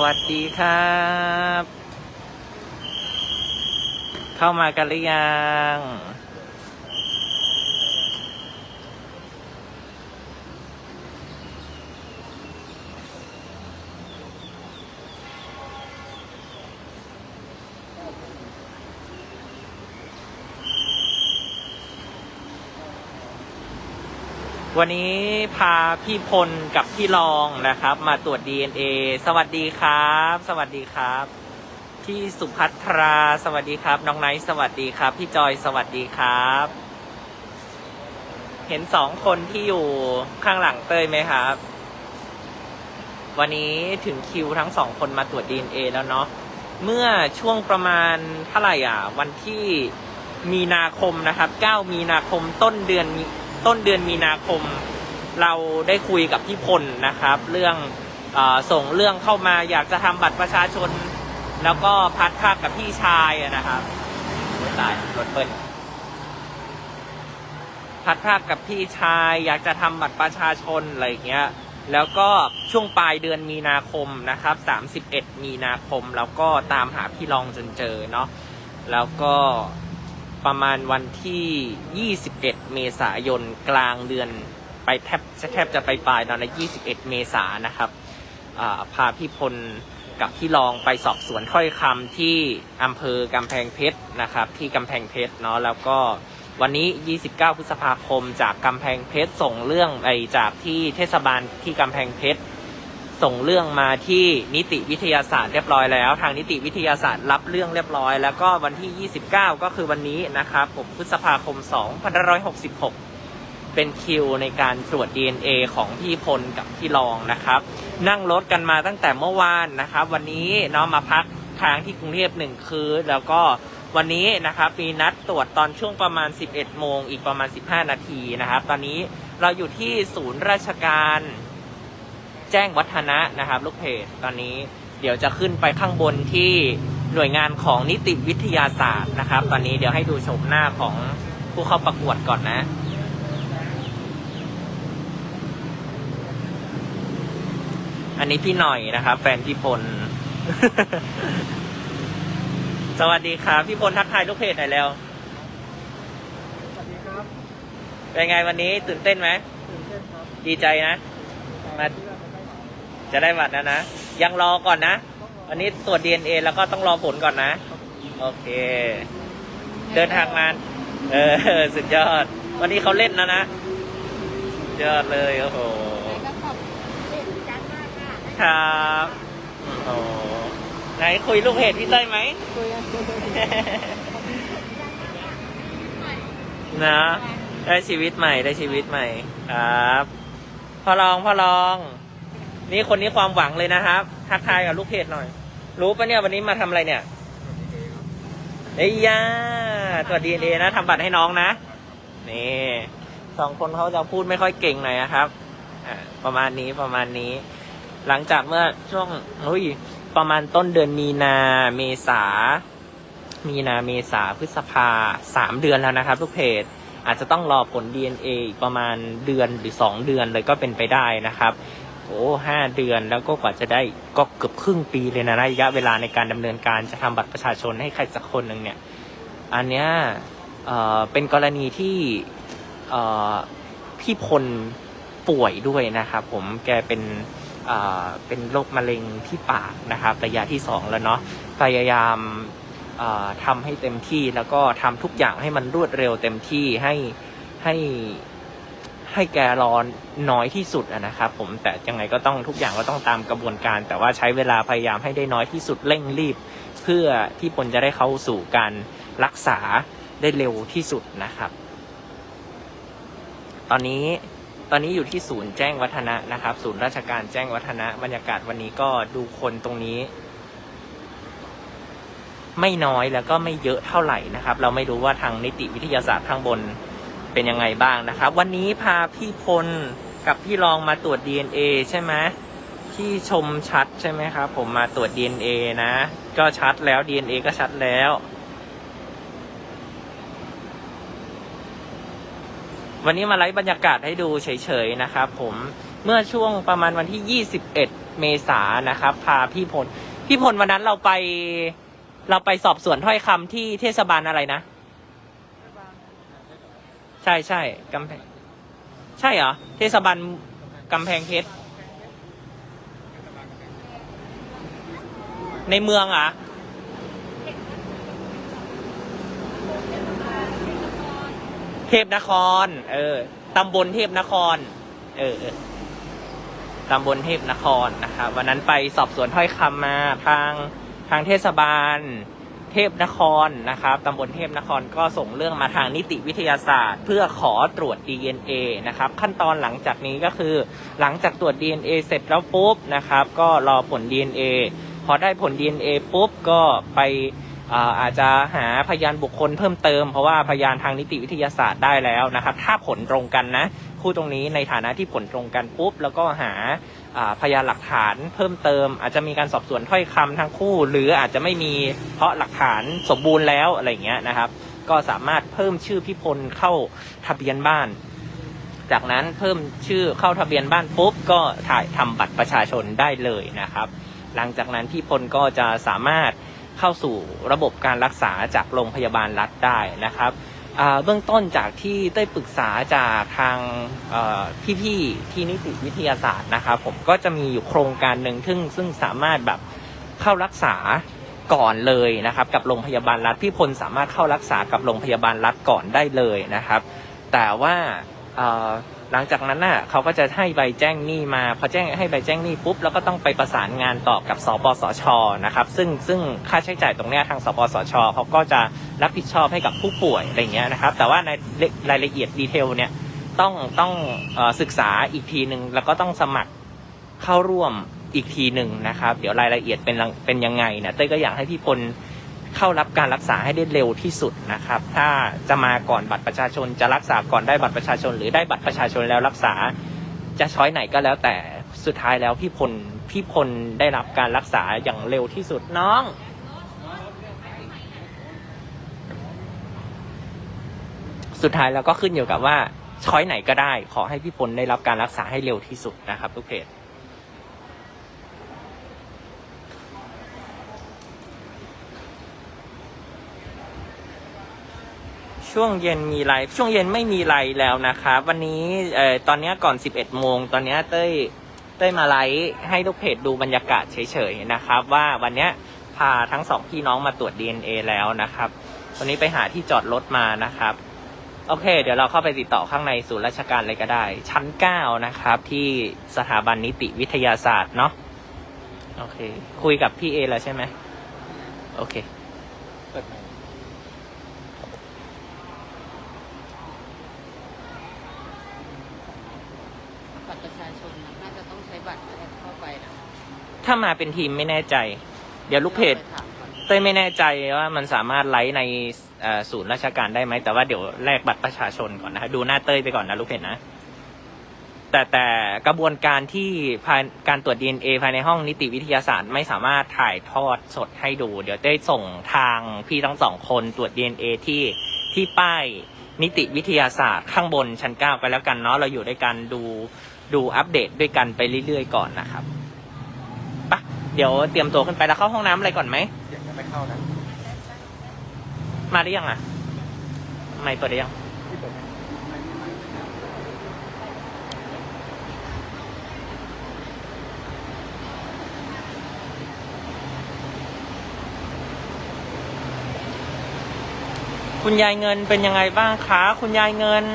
สวัสดีครับ เข้ามากันหรือยัง วันนี้พาพี่พลกับ พี่รองนะครับ มาตรวจ DNA สวัสดีครับ สวัสดีครับ พี่สุภัทราสวัสดีครับ น้องไนท์สวัสดีครับ พี่จอยสวัสดีครับ เห็นสองคนที่อยู่ข้างหลังเต้ยไหมครับ วันนี้ถึงคิวทั้งสองคนมาตรวจ DNA แล้วเนาะเมื่อช่วงประมาณเท่าไหร่อะ วันที่มีนาคมนะครับ 9 มีนาคมต้นเดือนต้นเดือนมีนาคม เราได้คุยกับพี่พลนะครับ เรื่องอส่งเรื่องเข้ามาอยากจะทำบัตรประชาชน แล้วก็พัดภาคกับพี่ชายนะครับตายรถเปิ้ลพัดภาคกับพี่ชาย อยากจะทำบัตรประชาชนอะไรอย่างเงี้ยแล้วก็ช่วงปลายเดือนมีนาคมนะครับ 31 มีนาคม แล้วก็ตามหาพี่รองจนเจอเนาะ แล้วก็ประมาณวันที่ 21 เมษายนกลางเดือน ไปแทบแทบจะไปปลายตอนใน21 เมษายนนะครับพาพี่พลกับพี่รองไปสอบสวนถ้อยคำที่อำเภอกำแพงเพชรนะครับ ที่กำแพงเพชรเนาะแล้วก็วันนี้ 29 พฤษภาคม จากกำแพงเพชรส่งเรื่องไอจากที่เทศบาลที่กำแพงเพชรส่งเรื่องมาที่นิติวิทยาศาสตร์เรียบร้อยแล้ว ทางนิติวิทยาศาสตร์รับเรื่องเรียบร้อย แล้วก็วันที่ 29 ก็คือวันนี้นะครับผมพฤษภาคม 2566 เป็นคิวในการตรวจ DNA ของพี่พลกับพี่รองนะครับ นั่งรถกันมาตั้งแต่เมื่อวานนะครับ วันนี้เนาะมาพักค้างที่กรุงเทพหนึ่งคืนแล้วก็วันนี้นะครับมีนัดตรวจตอนช่วงประมาณ 11 โมงอีกประมาณ 15 นาทีนะครับ ตอนนี้เราอยู่ที่ศูนย์ราชการแจ้งวัฒนะนะครับ ลูกเพจตอนนี้เดี๋ยวจะขึ้นไปข้างบนที่หน่วยงานของนิติวิทยาศาสตร์นะครับ ตอนนี้เดี๋ยวให้ดูชมหน้าของผู้เข้าประกวดก่อนนะ อันนี้พี่หน่อยนะครับ แฟนพี่พล สวัสดีครับ พี่พลทักทายลูกเพจหน่อยแล้ว สวัสดีครับเป็นไงวันนี้ตื่นเต้นไหม ตื่นเต้นครับดีใจนะ มา เพื่อนไม่ได้หมอจะได้บัตรนะนะ ยังรอก่อนนะ ต้องรอวันนี้ตรวจ DNA แล้วก็ต้องรอผลก่อนนะ โอเค เดินทางมา เออ สุดยอด วันนี้เขาเล่นแล้วนะสุดยอดเลย โอ้โห ก็ขอบเล่นจังมาก ค่ะครับโอ้โหไหนคุยลูกเพจพี่เต้ยไหมคุยกันคุยกันนะ ได้ชีวิตใหม่ได้ชีวิตใหม่ครับพ่อรองพ่อรอง นี่คนนี้ความหวังเลยนะครับ ทักทายกับลูกเพจหน่อย รู้ปะเนี่ยวันนี้มาทำอะไรเนี่ยเอ้ยย่าตรวจดีเอ็นเอนะทำบัตรให้น้องนะ นี่สองคนเขาจะพูดไม่ค่อยเก่งหน่อยนะครับอ่าประมาณนี้ประมาณนี้ หลังจากเมื่อช่วงอุ้ยประมาณต้นเดือนมีนาเมษา มีนาเมษาพฤษภาสามเดือนแล้วนะครับ ทุกเพจอาจจะต้องรอผล DNA อีกประมาณเดือนหรือสองเดือนเลยก็เป็นไปได้นะครับโอ้ห้าเดือนแล้วก็กว่าจะได้ก็เกือบครึ่งปีเลยนะระยะเวลาในการดำเนินการจะทำบัตรประชาชนให้ใครสักคนหนึ่งเนี่ย อันเนี้ยเเป็นกรณีที่พี่พลป่วยด้วยนะครับผมแกเป็น เป็นโรคมะเร็งที่ปากนะครับระยะที่สองแล้วเนาะพยายามเอ่อทำให้เต็มที่แล้วก็ทำทุกอย่างให้มันรวดเร็วเต็มที่ให้ให้ให้แกรอนน้อยที่สุดนะครับผมแต่ยังไงก็ต้องทุกอย่างก็ต้องตามกระบวนการ แต่ว่าใช้เวลาพยายามให้ได้น้อยที่สุดเร่งรีบ เพื่อที่พลจะได้เข้าสู่การรักษาได้เร็วที่สุดนะครับ ตอนนี้ ตอนนี้อยู่ที่ศูนย์แจ้งวัฒนะนะครับ ศูนย์ราชการแจ้งวัฒนะ บรรยากาศวันนี้ก็ดูคนตรงนี้ ไม่น้อยแล้วก็ไม่เยอะเท่าไหร่นะครับ เราไม่รู้ว่าทางนิติวิทยาศาสตร์ข้างบนเป็นยังไงบ้างนะครับ วันนี้พาพี่พลกับพี่รองมาตรวจ DNA ใช่ไหมที่ชมชัดใช่ไหมครับ ผมมาตรวจ DNA นะ ก็ชัดแล้ว DNA ก็ชัดแล้ว วันนี้มาไลฟ์บรรยากาศให้ดูเฉยๆนะครับผมเมื่อช่วงประมาณวันที่ 21 เมษายนนะครับ พาพี่พล พี่พลวันนั้นเราไป เราไปสอบสวนถ้อยคำที่เทศบาลอะไรนะ ใช่ใช่กำแพง ใช่เหรอ เทศบาลกำแพงเพชรในเมืองอะ เทพนคร เออ ตำบลเทพนครเออเออ ตำบลเทพนครนะครับวันนั้นไปสอบสวนถ้อยคำมาทางทางเทศบาล เทพนครนะครับตำบลเทพนครก็ส่งเรื่องมาทางนิติวิทยาศาสตร์ เพื่อขอตรวจ DNA นะครับ ขั้นตอนหลังจากนี้ก็คือ หลังจากตรวจ DNA เสร็จแล้วปุ๊บนะครับ ก็รอผล DNA พอได้ผล DNA ปุ๊บก็ไป อาจจะหาพยานบุคคลเพิ่มเติมเพราะว่าพยานทางนิติวิทยาศาสตร์ได้แล้วนะครับ ถ้าผลตรงกันนะคู่ตรงนี้ในฐานะที่ผลตรงกันปุ๊บ แล้วก็หาพยานหลักฐานเพิ่มเติม อาจจะมีการสอบสวนถ้อยคำทั้งคู่ หรืออาจจะไม่มีเพราะหลักฐานสมบูรณ์แล้วอะไรเงี้ยนะครับ ก็สามารถเพิ่มชื่อพี่พลเข้าทะเบียนบ้าน จากนั้นเพิ่มชื่อเข้าทะเบียนบ้านปุ๊บก็ถ่ายทำบัตรประชาชนได้เลยนะครับ หลังจากนั้นพี่พลก็จะสามารถ เข้าสู่ระบบการรักษาจากโรงพยาบาลรัฐได้นะครับเบื้องต้นจากที่ได้ปรึกษาจากทางพี่ๆที่นิติวิทยาศาสตร์นะครับผมก็จะมีอยู่โครงการหนึ่งซึ่งซึ่งสามารถแบบเข้ารักษาก่อนเลยนะครับ กับโรงพยาบาลรัฐพี่พลสามารถเข้ารักษากับโรงพยาบาลรัฐก่อนได้เลยนะครับ แต่ว่า หลังจากนั้นน่ะเขาก็จะให้ใบแจ้งหนี้มาพอแจ้งให้ใบแจ้งหนี้ปุ๊บแล้วก็ต้องไปประสานงานต่อกับสปสชนะครับซึ่งซึ่งค่าใช้จ่ายตรงเนี้ยทางสปสชเขาก็จะรับผิดชอบให้กับผู้ป่วยอะไรเงี้ยนะครับ แต่ว่าในรายละเอียดดีเทลเนี่ยต้องต้องอศึกษาอีกทีหนึ่งแล้วก็ต้องสมัครเข้าร่วมอีกทีหนึ่งนะครับ เดี๋ยวรายละเอียดเป็นเป็นยังไงเนี่ยเต้ยก็อยากให้พี่พล เข้ารับการรักษาให้ได้เร็วที่สุดนะครับ ถ้าจะมาก่อนบัตรประชาชนจะรักษาก่อนได้บัตรประชาชน หรือได้บัตรประชาชนแล้วรักษา จะช้อยไหนก็แล้วแต่สุดท้ายแล้วพี่พลพี่พลได้รับการรักษาอย่างเร็วที่สุดน้องสุดท้ายแล้วก็ขึ้นอยู่กับว่าช้อยไหนก็ได้ ขอให้พี่พลได้รับการรักษาให้เร็วที่สุดนะครับทุกเพจ ช่วงเย็นมีไลฟ์ช่วงเย็นไม่มีไลฟ์แล้วนะครับ วันนี้เอ่อตอนเนี้ยก่อน 11โมงตอนเนี้ยเต้ยเต้ยมาไลฟ์ให้ลูกเพจดูบรรยากาศเฉยๆนะครับ ว่าวันเนี้ยพาทั้งสองพี่น้องมาตรวจ DNA แล้วนะครับวันนี้ไปหาที่จอดรถมานะครับ โอเค เดี๋ยวเราเข้าไปติดต่อข้างในศูนย์ราชการเลยก็ได้ ชั้น 9 นะครับ ที่สถาบันนิติวิทยาศาสตร์เนาะโอเค คุยกับพี่เอแล้วใช่ไหมโอเค เปิดใหม บัตรประชาชนนะน่าจะต้องใช้ บัตรเข้าไปนะถ้ามาเป็นทีมไม่แน่ใจ เดี๋ยวลูกเพจเต้ยไม่แน่ใจว่ามันสามารถไลฟ์ในศูนย์ราชการได้ไหม แต่ว่าเดี๋ยวแลกบัตรประชาชนก่อนนะดูหน้าเต้ยไปก่อนนะลูกเพจนะ แต่แต่กระบวนการที่การตรวจ DNA ภายในห้องนิติวิทยาศาสตร์ไม่สามารถถ่ายทอดสดให้ดู เดี๋ยวเต้ยส่งทางพี่ทั้งสองคนตรวจ DNA ที่ที่ป้ายนิติวิทยาศาสตร์ข้างบนชั้นเก้าไปแล้วกันเนาะเราอยู่ด้วยกันดู ดูอัปเดตด้วยกันไปเรื่อยๆก่อนนะครับปะเดี๋ยวเตรียมตัวขึ้นไปแล้วเข้าห้องน้ำอะไรก่อนไหมเดี๋ยวจะไม่เข้านะมาได้ยังอะ ไม่เปิดได้ยังที่เปิดไหมคุณยายเงินเป็นยังไงบ้างคะ คุณยายเงิน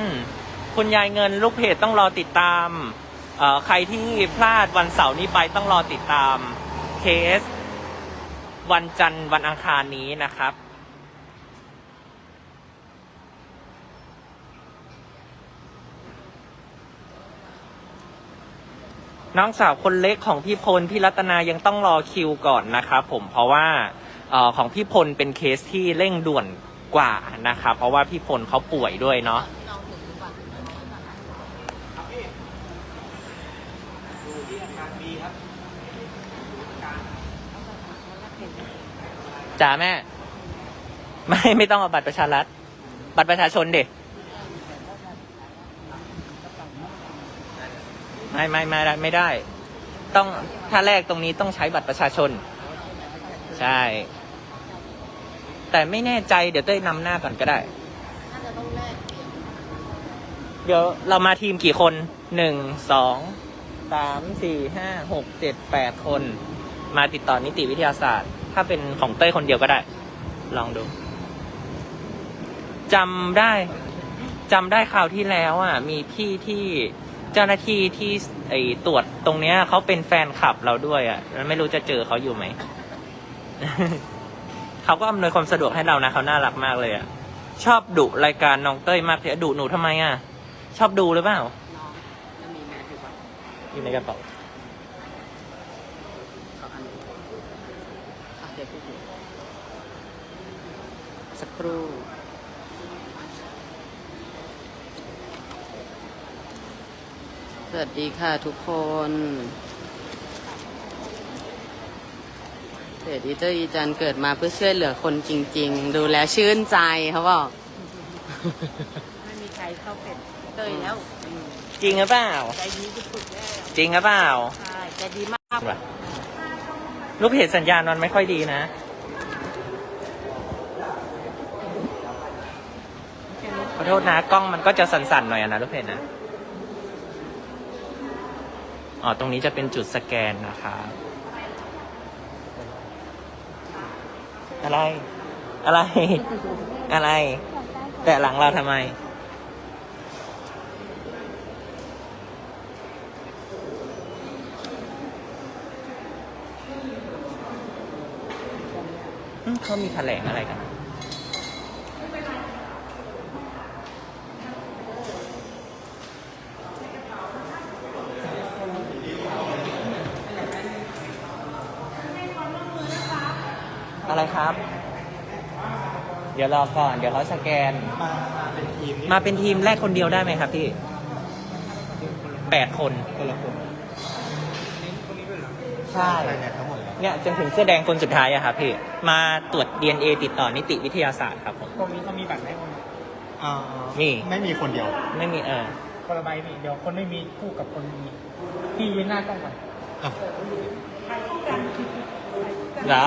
คุณยายเงินลูกเพจต้องรอติดตามเอ่อ ใครที่พลาดวันเสาร์นี้ไปต้องรอติดตามเคส วันจันทร์วันอังคารนี้นะครับน้องสาวคนเล็กของพี่พลพี่รัตนายังต้องรอคิวก่อนนะครับผมเพราะว่าออของพี่พลเป็นเคสที่เร่งด่วนกว่านะครับเพราะว่าพี่พลเขาป่วยด้วยเนาะ ลองถึงหรือเปล่า จ๋าแม่ ไม่ไม่ต้องเอาบัตรประชารัฐบัตรประชาชนเด็ไม่ไม่ไม่ได้ไม่ได้ ต้องถ้าแรกตรงนี้ต้องใช้บัตรประชาชน ใช่ แต่ไม่แน่ใจเดี๋ยวเต้ยนำหน้าก่อนก็ได้ น่าจะต้องแลกเปลี่ยนเดี๋ยวเรามาทีมกี่คนหนึ่งสองสามสี่ห้าหกเจ็ดแปดคน มาติดต่อนิติวิทยาศาสตร์ ถ้าเป็นของเต้ยคนเดียวก็ได้ ลองดูจำได้จำได้คราวที่แล้วอะ มีพี่ที่เจ้าหน้าที่ที่ไอตรวจตรงเนี้ยเขาเป็นแฟนคลับเราด้วยอะแล้วไม่รู้จะเจอเขาอยู่ไหมเขาก็อำนวยความสะดวกให้เรานะเขาน่ารักมากเลยอะชอบดุรายการน้องเต้ยมากเลยดุหนูทำไมอะ ชอบดูหรือเปล่าน้องจะมีแมสอยู่ปะอยู่ในกระเป๋า สองอันนี้อะเดี๋ยวพูดถึง สักครู่ สวัสดีค่ะทุกคนเพจอีเตอร์อีจันเกิดมาเพื่อช่วยเหลือคนจริง ๆ ดูแลชื่นใจเขาบอกไม่มีใครเข้าเป็นเตยแล้ว จริงหรือเปล่า ใจดีที่สุดแล้วจริงหรือเปล่า ใช่ใจดีมาก ลูกเพจสัญญาณมันไม่ค่อยดีนะ อโทษนะกล้องมันก็จะสั่นๆหน่อยนะลูกเพจนะ อ๋อ ตรงนี้จะเป็นจุดสแกนนะครับอะไร อะไร อะไร แต่หลังเราทำไม เขามีแถลงอะไรกัน อะไรครับ เดี๋ยวรอก่อน เดี๋ยวเขาสแกนมามาเป็นทีมมาเป็นทีมแรกคนเดียวได้ไหมครับพี่แปดคนคนละคนคนนี้ด้วยเหรอใช่ใช่เนี่ยทั้งหมดเลยเนี่ยจนถึงเสื้อแดงคนสุดท้ายอะครับพี่ มาตรวจ DNA ติดต่อนิติวิทยาศาสตร์ครับผมตรงนี้เขามีบัตรไหมคนอ่ามีไม่มีคนเดียว ไม่มีเออคนละใบพี่เดี๋ยวคนไม่มีคู่กับคนมีพี่ยืนหน้ากล้องก่อนอะเหรอ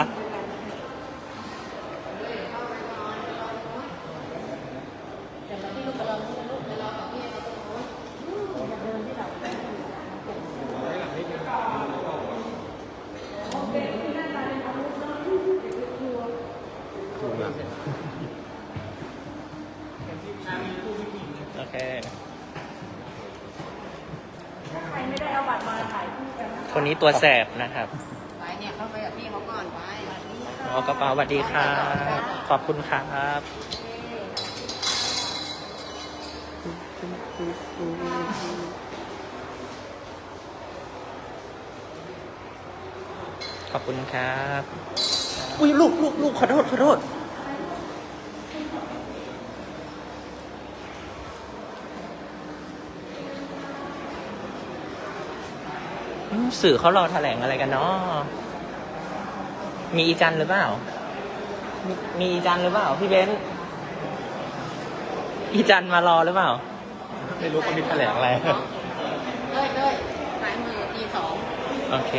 ถูกแล้ว โอเค ใครไม่ได้เอาบัตรมาถ่าย คู่กันนะคนนี้ตัวแสบนะครับไปเนี่ยเข้าไปกับพี่เขาก่อนไปเอากระเป๋าสวัสดีครับ ขอบคุณครับขอบคุณครับ อุ้ยลูกลูกลูกขอโทษขอโทษ สื่อเขารอแถลงอะไรกันเนาะมีอีจันหรือเปล่า มีมีอีจันหรือเปล่า พี่เบนซ์อีจันมารอหรือเปล่า ไม่รู้เขามีแถลงอะไรเนาะเต้ยเต้ยสายมือตีสองโอเค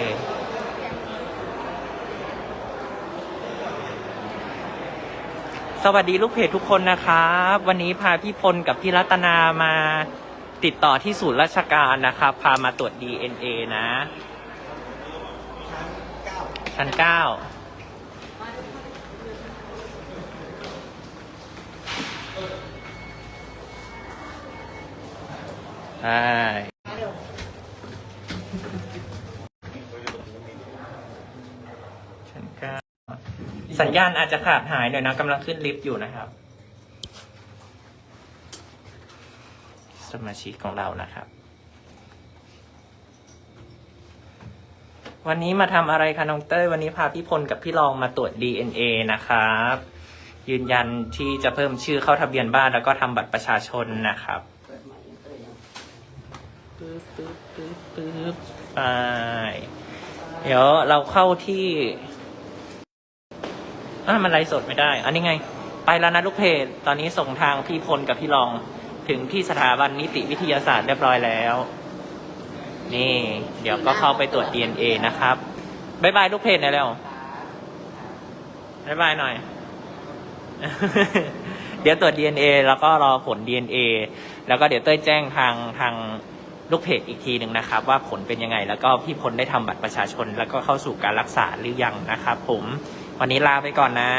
สวัสดีลูกเพจทุกคนนะครับ วันนี้พาพี่พลกับพี่รัตนามา ติดต่อที่ศูนย์ราชการนะครับ พามาตรวจ DNA นะ ชั้นเก้าใช่ชั้นเก้าสัญญาณอาจจะขาดหายหน่อยนะกำลังขึ้นลิฟต์อยู่นะครับ มาชิกของเรานะครับ วันนี้มาทำอะไรคะน้องเต้ย วันนี้พาพี่พลกับพี่รองมาตรวจ DNA นะครับ ยืนยันที่จะเพิ่มชื่อเข้าทะเบียนบ้านแล้วก็ทำบัตรประชาชนนะครับปึ๊บปึ๊บปึ๊บปึ๊บไปเดี๋ยวเราเข้าที่อ่ามันไลฟ์สดไม่ได้ อันนี้ไง ไปแล้วนะลูกเพจ ตอนนี้ส่งทางพี่พลกับพี่รอง ถึงที่สถาบันนิติวิทยาศาสตร์เรียบร้อยแล้ว นี่ เดี๋ยวก็เข้าไปตรวจ DNA นะครับบายบายลูกเพจหน่อยเร็วบายบายหน่อย เดี๋ยวตรวจ DNA แล้วก็รอผล DNA แล้วก็เดี๋ยวเต้ยแจ้งทางทางลูกเพจอีกทีหนึ่งนะครับ ว่าผลเป็นยังไง แล้วก็พี่พลได้ทำบัตรประชาชน แล้วก็เข้าสู่การรักษาหรือยังนะครับผม วันนี้ลาไปก่อนนะ